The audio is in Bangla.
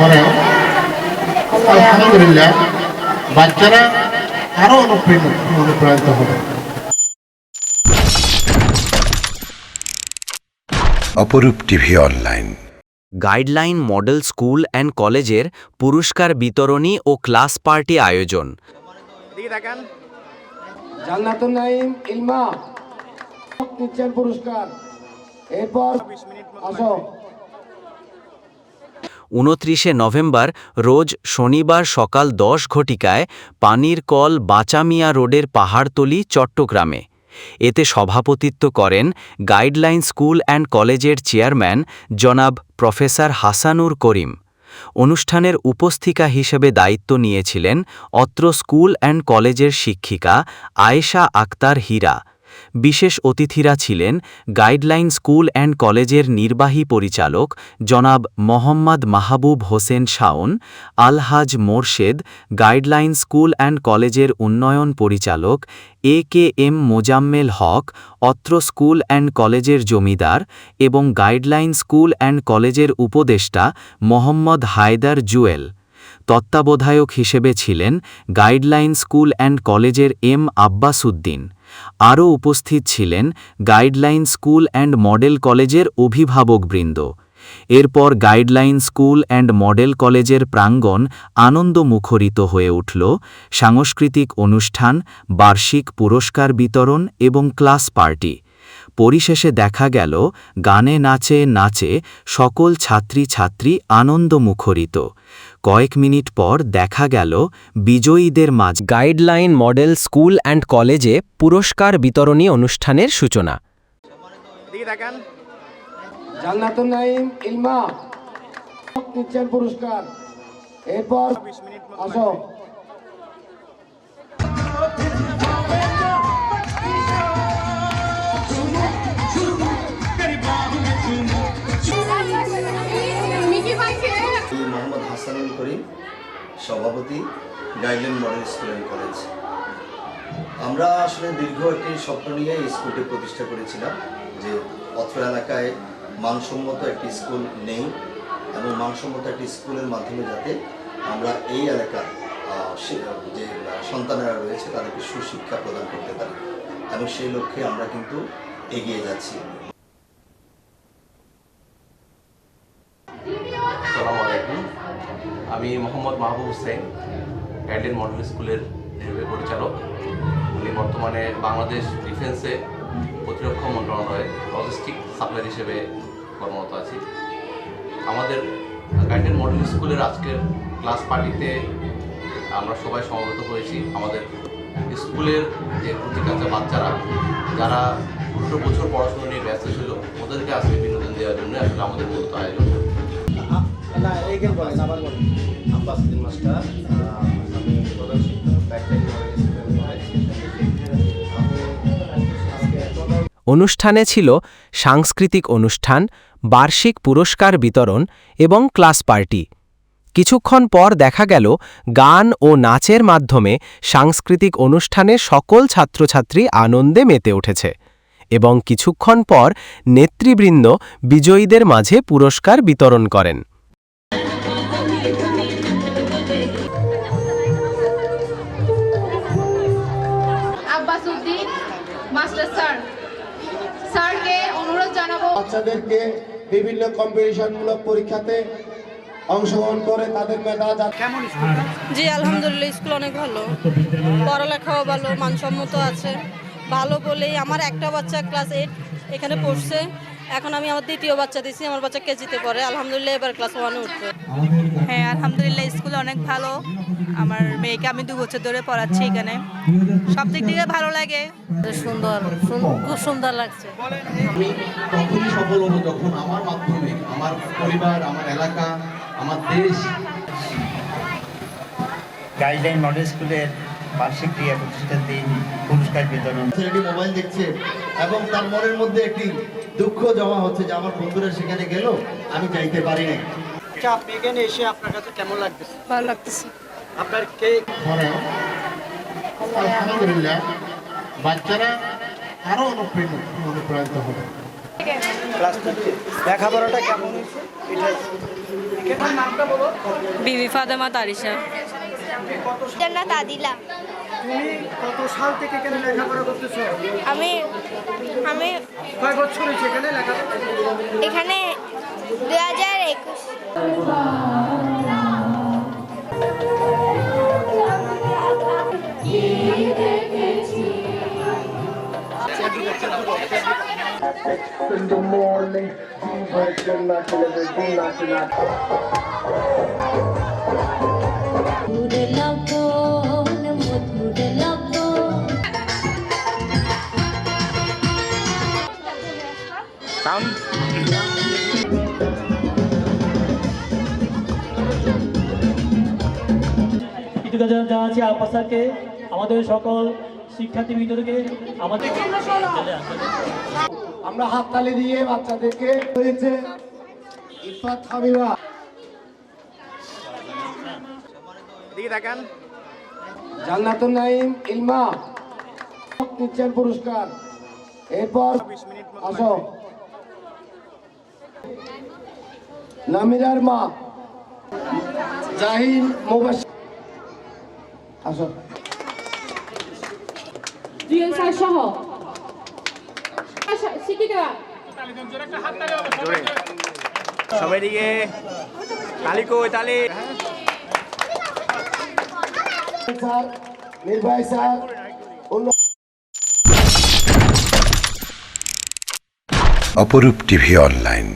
পরেও আলহামদুলিল্লাহ বাচ্চারা আরও অনুপ্রেরিত অনুপ্রাণিত হবে। Aparup TV online. Guideline model school and কলেজের পুরস্কার বিতরণী ও ক্লাস পার্টি আয়োজন। জান্নাতুল নাইম ইলমা। নিচ্ছেন পুরস্কার। এরপর আসো। উনত্রিশে নভেম্বর রোজ শনিবার সকাল দশ ঘটিকায় পানির কল বাঁচামিয়া রোডের পাহাড়তলি, চট্টগ্রামে। এতে সভাপতিত্ব করেন গাইডলাইন স্কুল অ্যান্ড কলেজের চেয়ারম্যান জনাব প্রফেসর হাসানুর করিম। অনুষ্ঠানের উপস্থিকা হিসেবে দায়িত্ব নিয়েছিলেন অত্র স্কুল অ্যান্ড কলেজের শিক্ষিকা আয়েশা আক্তার হীরা। বিশেষ অতিথিরা ছিলেন গাইডলাইন স্কুল অ্যান্ড কলেজের নির্বাহী পরিচালক জনাব মোহাম্মদ মাহবুব হোসেন শাওন, আলহাজ মোরশেদ, গাইডলাইন স্কুল অ্যান্ড কলেজের উন্নয়ন পরিচালক এ কে এম মোজাম্মেল হক, অত্র স্কুল অ্যান্ড কলেজের জমিদার এবং গাইডলাইন স্কুল অ্যান্ড কলেজের উপদেষ্টা মোহাম্মদ হায়দার জুয়েল। তত্ত্বাবধায়ক হিসেবে ছিলেন গাইডলাইন স্কুল অ্যান্ড কলেজের এম আব্বাসুদ্দিন আরও উপস্থিত ছিলেন গাইডলাইন স্কুল অ্যান্ড মডেল কলেজের অভিভাবকবৃন্দ। এরপর গাইডলাইন স্কুল অ্যান্ড মডেল কলেজের প্রাঙ্গণ আনন্দ মুখরিত হয়ে উঠল। সাংস্কৃতিক অনুষ্ঠান, বার্ষিক পুরস্কার বিতরণ এবং ক্লাস পার্টি। পরিশেষে দেখা গেল গানে নাচে নাচে সকল ছাত্রী ছাত্রী আনন্দ মুখরিত কয়েক মিনিট পর দেখা গেল বিজয়ীদের মাঝ গাইডলাইন মডেল স্কুল অ্যান্ড কলেজে পুরস্কার বিতরণী অনুষ্ঠানের সূচনা। পুরস্কার। এরপর আসো। সভাপতি guideline model school and college. আমরা আসলে দীর্ঘ একটি স্বপ্ন নিয়ে স্কুলটি প্রতিষ্ঠা করেছিলাম যে অত্র এলাকায় মানসম্মত একটি স্কুল নেই এবং মানসম্মত একটি স্কুলের মাধ্যমে যাতে আমরা এই এলাকার যে সন্তানেরা রয়েছে তাদেরকে সুশিক্ষা প্রদান করতে পারি। এবং সেই লক্ষ্যে আমরা কিন্তু এগিয়ে যাচ্ছি। আমি মোহাম্মদ মাহবুব হোসেন গাইডলাইন মডেল স্কুলের পরিচালক। আমি বর্তমানে বাংলাদেশ ডিফেন্সে প্রতিরক্ষা মন্ত্রণালয়ে লজিস্টিক সাপ্লাই হিসেবে কর্মরত আছি। আমাদের গাইডলাইন মডেল স্কুলের আজকের ক্লাস পার্টিতে আমরা সবাই সমবেত হয়েছি। আমাদের স্কুলের যে প্রতিকাচা বাচ্চারা, যারা দুটো বছর পড়াশোনা নিয়ে ব্যস্ত ছিল, ওদেরকে আজকে বিনোদন দেওয়ার জন্য আসলে আমাদের মূলত আয়োজন। আব্বাসুদ্দিন মাস্টার আমি প্রধান শিক্ষক অনুষ্ঠানে ছিল সাংস্কৃতিক অনুষ্ঠান বার্ষিক পুরস্কার বিতরণ এবং ক্লাস পার্টি। কিছুক্ষণ পর দেখা গেল গান ও নাচের মাধ্যমে সাংস্কৃতিক অনুষ্ঠানে সকল ছাত্রছাত্রী আনন্দে মেতে উঠেছে এবং কিছুক্ষণ পর নেতৃবৃন্দ বিজয়ীদের মাঝে পুরস্কার বিতরণ করেন। মাস্টার স্যার স্যারকে অনুরোধ জানাব বাচ্চাদেরকে বিভিন্ন কম্পিটিশনমূলক পরীক্ষাতে অংশগ্রহণ করে তাদের মেধা কেমন জি আলহামদুলিল্লাহ স্কুল অনেক ভালো। পড়ালেখাও ভালো মানসম্মত আছে। ভালো বলেই আমার একটা বাচ্চা ক্লাস এইট এখানে পড়ছে। এখন আমি আমার দ্বিতীয় বাচ্চা দিছি আমার বাচ্চা কেজিতে পড়ে। আলহামদুলিল্লাহ এবার ক্লাস ওয়ানে উঠবে। হ্যাঁ আলহামদুলিল্লাহ স্কুল অনেক ভালো। আমার মেয়েকে আমি দু বছর ধরে পড়াচ্ছি এখানে। সব দিক থেকে ভালো লাগে। সুন্দর খুব সুন্দর লাগছে। আমি তখনই সফল হব যখন আমার মাধ্যমে আমার পরিবার আমার এলাকা আমার দেশ। গাইডলাইন মডেল স্কুলের বার্ষিক ক্রিয়া প্রতিষ্ঠার দিন পুরস্কার বিতরণ। ছেলেটি মোবাইল দেখছে এবং তার মনের মধ্যে একটি দুঃখ জমা হচ্ছে যে আমার বন্ধুরা সেখানে গেল আমি যাইতে পারি নাই। আচ্ছা আপনি এখানে এসে আপনার কাছে কেমন লাগতেছে? ভালো লাগতেছে। আপনার কে আলহামদুলিল্লাহ বাচ্চারা আরও অনুপ্রেরিত অনুপ্রাণিত হবে। লেখাপড়াটা কেমন বিবি ফাতেমা তারিশা। জান্নাত আদিলা। তুমি কত সাল থেকে এখানে লেখাপড়া করতেছো? আমি আমি কয় বছর হয়েছে এখানে লেখা এখানে দুই হাজার একুশ কৃতজ্ঞতা জানাচ্ছি আব্বা আমাদের সকল শিক্ষার্থীবৃন্দকে আমাদের আমরা হাততালি দিয়ে বাচ্চাদেরকে হয়েছে ইফাত হাবিবা। জান্নাতুন নাইম ইলমা। নিচ্ছেন পুরস্কার। এরপর আসো। নামিরার মা জাহিন মোবাস আসো। জুয়েল স্যার সহ। শিক্ষিকা। সবাই দিকে। তালি কই তালি? Sir sir Aparup TV online.